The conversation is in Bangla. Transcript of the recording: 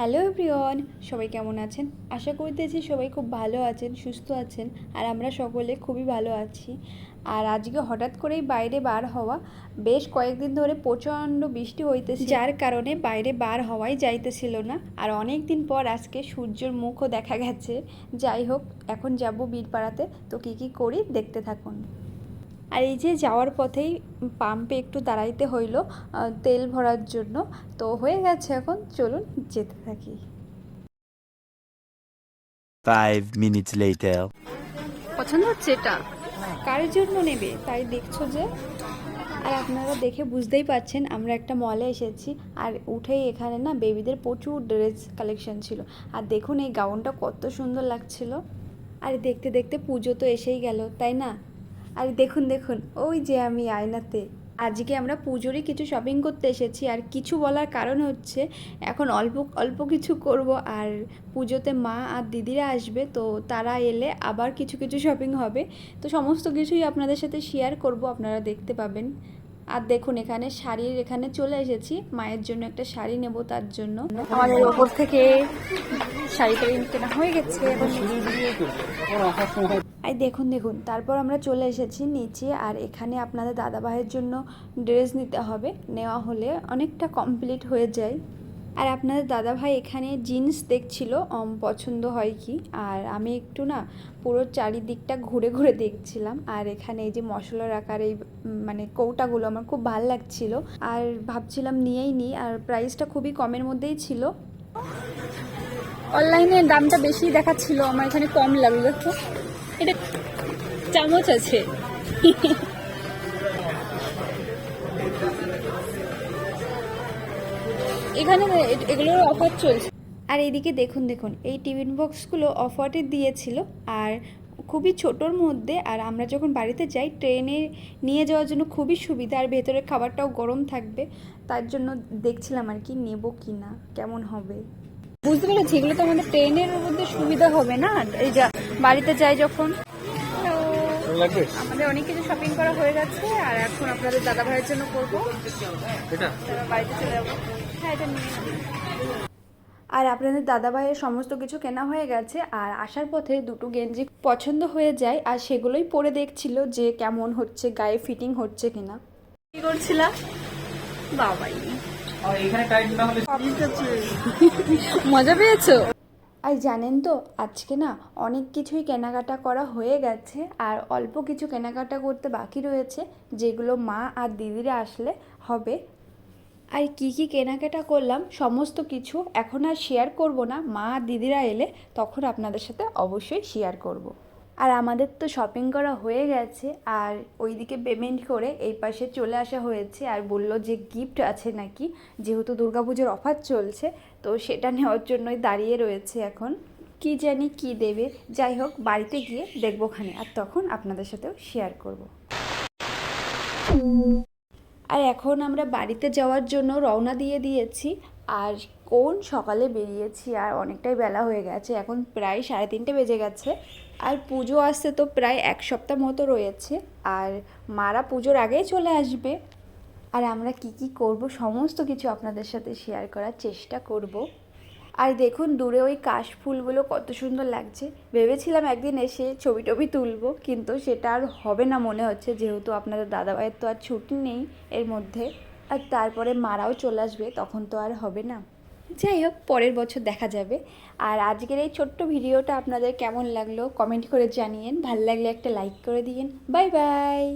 হ্যালো এভরিওয়ান সবাই কেমন আছেন? আশা করতেছি সবাই খুব ভালো আছেন, সুস্থ আছেন, আর আমরা সকলে খুবই ভালো আছি। আর আজকে হঠাৎ করেই বাইরে বার হওয়া, বেশ কয়েকদিন ধরে প্রচণ্ড বৃষ্টি হইতেছে। যার কারণে বাইরে বার হওয়াই যাইতেছিল না। আর অনেক দিন পর আজকে সূর্যের মুখও দেখা গেছে। যাই হোক, এখন যাব বীরপাড়াতে। তো কী কী করি, দেখতে থাকুন। আর এই যে যাওয়ার পথেই পাম্পে একটু দাঁড়াইতে হইল তেল ভরার জন্য। তো হয়ে গেছে এখন চলুন যেতে থাকি। Five minutes later. পছন্দ হচ্ছে এটা? কার জন্য নেবে? তাই দেখছ যে। আর আপনারা দেখে বুঝতেই পারছেন আমরা একটা মলে এসেছি আর উঠেই এখানে না বেবিদের প্রচুর ড্রেস কালেকশন ছিল। আর দেখুন এই গাউনটা কত সুন্দর লাগছিল। আর দেখতে দেখতে পুজো তো এসেই গেল তাই না? আর দেখুন দেখুন, ওই যে আমি আয়নাতে। আজকে আমরা পুজোরই কিছু শপিং করতে এসেছি আর কিছু বলার কারণ হচ্ছে এখন অল্প অল্প কিছু করব আর পুজোতে মা আর দিদিরা আসবে, তো তারা এলে আবার কিছু কিছু শপিং হবে। তো সমস্ত কিছুই আপনাদের সাথে শেয়ার করব, আপনারা দেখতে পাবেন। আর দেখুন এখানে শাড়ির এখানে চলে এসেছি। মায়ের জন্য একটা শাড়ি নেব তার জন্য। আমাদের ওপর থেকে শাড়িটা কেনা হয়ে গেছে এই দেখুন দেখুন তারপর আমরা চলে এসেছি নিচে আর এখানে আপনাদের দাদা ভাইয়ের জন্য ড্রেস নিতে হবে। নেওয়া হলে অনেকটা কমপ্লিট হয়ে যায়। আর আপনাদের দাদা ভাই এখানে জিন্স দেখছিল পছন্দ হয় কি? আর আমি একটু না পুরো চারিদিকটা ঘুরে ঘুরে দেখছিলাম। আর এখানে এই যে মশলার রাখার এই মানে কৌটাগুলো আমার খুব ভালো লাগছিল। আর ভাবছিলাম নিয়েই নিই, আর প্রাইসটা খুবই কমের মধ্যেই ছিল। অনলাইনে দামটা বেশি দেখাচ্ছিল, আমার এখানে কম লাগল দেখো এটা চামচ আছে। এখানে এগুলোর অফার চলছে। আর এইদিকে দেখুন দেখুন এই টিফিন বক্সগুলো অফারে দিয়েছিল। আর খুবই ছোটোর মধ্যে আর আমরা যখন বাড়িতে যাই ট্রেনে নিয়ে যাওয়ার জন্য খুবই সুবিধা। আর ভেতরের খাবারটাও গরম থাকবে। তার জন্য দেখছিলাম আর কি নেব কি না কেমন হবে। বুঝতে পেরেছি এগুলো তো আমাদের ট্রেনের মধ্যে সুবিধা হবে না। এই যা বাড়িতে যাই যখন তো আমাদের অনেক কিছু শপিং করা হয়ে গেছে আর এখন আপনাদের দাদা ভাইয়ের জন্য করব। তারপর বাড়িতে চলে যাব। হ্যাঁ এটা নিয়ে আর আপনাদের দাদা ভাইয়ের সমস্ত কিছু কেনা হয়ে গেছে আর আসার পথে দুটো গেঞ্জি পছন্দ হয়ে যায় আর সেগুলোই পরে দেখছিল যে কেমন হচ্ছে গায়ে ফিটিং হচ্ছে কিনা। কি করছিলাম বাবাই। মজা পেয়েছ? আর জানেন তো, আজকে না অনেক কিছুই কেনাকাটা করা হয়ে গেছে আর অল্প কিছু কেনাকাটা করতে বাকি রয়েছে, যেগুলো মা আর দিদিরা আসলে হবে আর কি কি কেনাকাটা করলাম, সমস্ত কিছু এখন আর শেয়ার করব না মা দিদিরা এলে তখন আপনাদের সাথে অবশ্যই শেয়ার করব। আর আমাদের তো শপিং করা হয়ে গেছে, আর ওইদিকে পেমেন্ট করে এই পাশে চলে আসা হয়েছে, আর বলল যে গিফট আছে নাকি, যেহেতু দুর্গাপুজোর অফার চলছে, তো সেটা নেওয়ার জন্যই দাঁড়িয়ে রয়েছে এখন কি জানি কি দেবে, যাই হোক, বাড়িতে গিয়ে দেখব খানে, আর তখন আপনাদের সাথেও শেয়ার করব। আর এখন আমরা বাড়িতে যাওয়ার জন্য রওনা দিয়ে দিয়েছি, আর কোন সকালে বেরিয়েছি, আর অনেকটাই বেলা হয়ে গেছে, এখন প্রায় সাড়ে তিনটে বেজে গেছে আর পুজো আসতে তো প্রায় এক সপ্তাহ মতো রয়েছে, আর মারা পুজোর আগেই চলে আসবে। আর আমরা কি কি করব, সমস্ত কিছু আপনাদের সাথে শেয়ার করার চেষ্টা করব। আর দেখুন, দূরে ওই কাশ ফুলগুলো কত সুন্দর লাগছে। ভেবেছিলাম একদিন এসে ছবি টবি তুলব, কিন্তু সেটা আর হবে না মনে হচ্ছে, যেহেতু আপনাদের দাদাভাইয়ের তো আর ছুটি নেই এর মধ্যে। আর তারপরে মারাও চলে আসবে, তখন তো আর হবে না। যাই হোক পরের বছর দেখা যাবে। আর আজকের এই ছোট্ট ভিডিওটা আপনাদের কেমন লাগল কমেন্ট করে জানিয়েন। ভালো লাগলে একটা লাইক করে দিয়েন। Bye bye